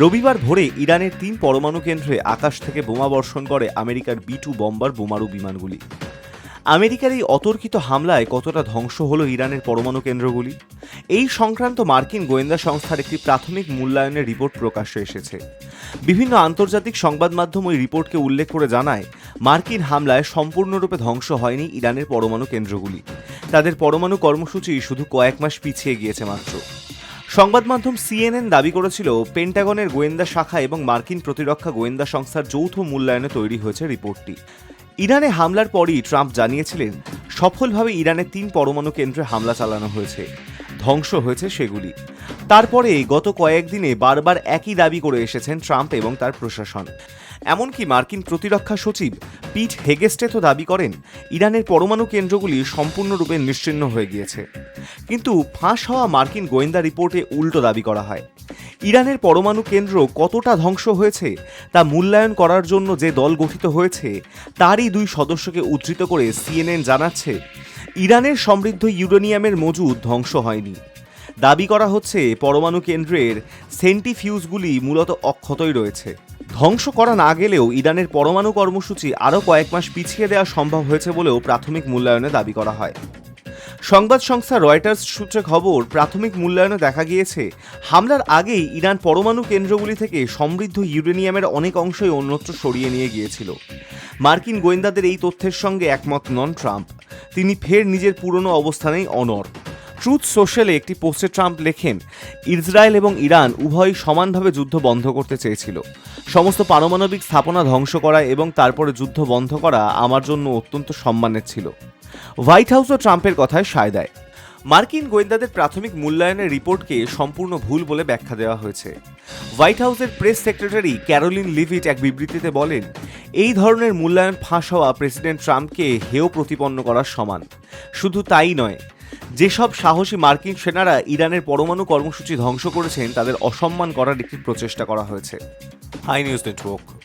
রবিবার ভোরে ইরানের তিন পরমাণু কেন্দ্রে আকাশ থেকে বোমা বর্ষণ করে আমেরিকার বি টু বম্বার বোমারু বিমানগুলি। আমেরিকার এই অতর্কিত হামলায় কতটা ধ্বংস হলো ইরানের পরমাণু কেন্দ্রগুলি? এই সংক্রান্ত মার্কিন গোয়েন্দা সংস্থার একটি প্রাথমিক মূল্যায়নের রিপোর্ট প্রকাশ্যে এসেছে। বিভিন্ন আন্তর্জাতিক সংবাদ মাধ্যম ওই রিপোর্টকে উল্লেখ করে জানায়, মার্কিন হামলায় সম্পূর্ণরূপে ধ্বংস হয়নি ইরানের পরমাণু কেন্দ্রগুলি। তাদের পরমাণু কর্মসূচি শুধু কয়েক মাস পিছিয়ে গিয়েছে মাত্র। সংবাদ মাধ্যম সিএনএন দাবি করেছিল, পেন্টাগনের গোয়েন্দা শাখা এবং মার্কিন প্রতিরক্ষা গোয়েন্দা সংস্থার যৌথ মূল্যায়নে তৈরি হয়েছে রিপোর্টটি। ইরানে হামলার পরই ট্রাম্প জানিয়েছিলেন, সফলভাবে ইরানের তিন পরমাণু কেন্দ্রে হামলা চালানো হয়েছে। ধ্বংস হয়েছে সেগুলি। তারপরে গত কয়েকদিনে বারবার একই দাবি করে এসেছেন ট্রাম্প এবং তার প্রশাসন। এমনকি মার্কিন প্রতিরক্ষা সচিব পিট হেগেস্টে তো দাবি করেন, ইরানের পরমাণু কেন্দ্রগুলি সম্পূর্ণরূপে নিশ্চিহ্ন হয়ে গিয়েছে। কিন্তু ফাঁস হওয়া মার্কিন গোয়েন্দা রিপোর্টে উল্টো দাবি করা হয়। ইরানের পরমাণু কেন্দ্র কতটা ধ্বংস হয়েছে তা মূল্যায়ন করার জন্য যে দল গঠিত হয়েছে, তারই দুই সদস্যকে উদ্ধৃত করে সিএনএন জানাচ্ছে, ইরানের সমৃদ্ধ ইউরেনিয়ামের মজুদ ধ্বংস হয়নি। দাবি করা হচ্ছে পরমাণু কেন্দ্রের সেন্টিফিউজগুলি মূলত অক্ষতই রয়েছে। ধ্বংস করা না গেলেও ইরানের পরমাণু কর্মসূচি আরও কয়েক মাস পিছিয়ে দেওয়া সম্ভব হয়েছে বলেও প্রাথমিক মূল্যায়নে দাবি করা হয়। সংবাদ সংস্থা রয়টার্স সূত্রে খবর, প্রাথমিক মূল্যায়নে দেখা গিয়েছে, হামলার আগেই ইরান পরমাণু কেন্দ্রগুলি থেকে সমৃদ্ধ ইউরেনিয়ামের অনেক অংশই অন্যত্র সরিয়ে নিয়ে গিয়েছিল। মার্কিন গোয়েন্দাদের এই তথ্যের সঙ্গে একমত নন ট্রাম্প। তিনি ফের নিজের পুরনো অবস্থানেই অনর ট্রুথ সোশ্যালে একটি পোস্টে ট্রাম্প লেখেন, ইসরায়েল এবং ইরান উভয়ই সমানভাবে যুদ্ধ বন্ধ করতে চেয়েছিল। সমস্ত পারমাণবিক স্থাপনা ধ্বংস করা এবং তারপরে যুদ্ধ বন্ধ করা আমার জন্য অত্যন্ত সম্মানের ছিল। হোয়াইট হাউসও ট্রাম্পের কথায় সায় দেয়। মার্কিন গোয়েন্দাদের প্রাথমিক মূল্যায়নের রিপোর্টকে সম্পূর্ণ ভুল বলে ব্যাখ্যা দেওয়া হয়েছে। হোয়াইট হাউসের প্রেস সেক্রেটারি ক্যারোলিন লিভিট এক বিবৃতিতে বলেন, এই ধরনের মূল্যায়ন ফাঁস হওয়া প্রেসিডেন্ট ট্রাম্পকে হেয় প্রতিপন্ন করার সমান। শুধু তাই নয় যেসব সাহসী মার্কিন সেনারা ইরানের পরমাণু কর্মসূচি ধ্বংস করেছেন, তাদের অসম্মান করার একটি প্রচেষ্টা করা হয়েছে। Hi news network.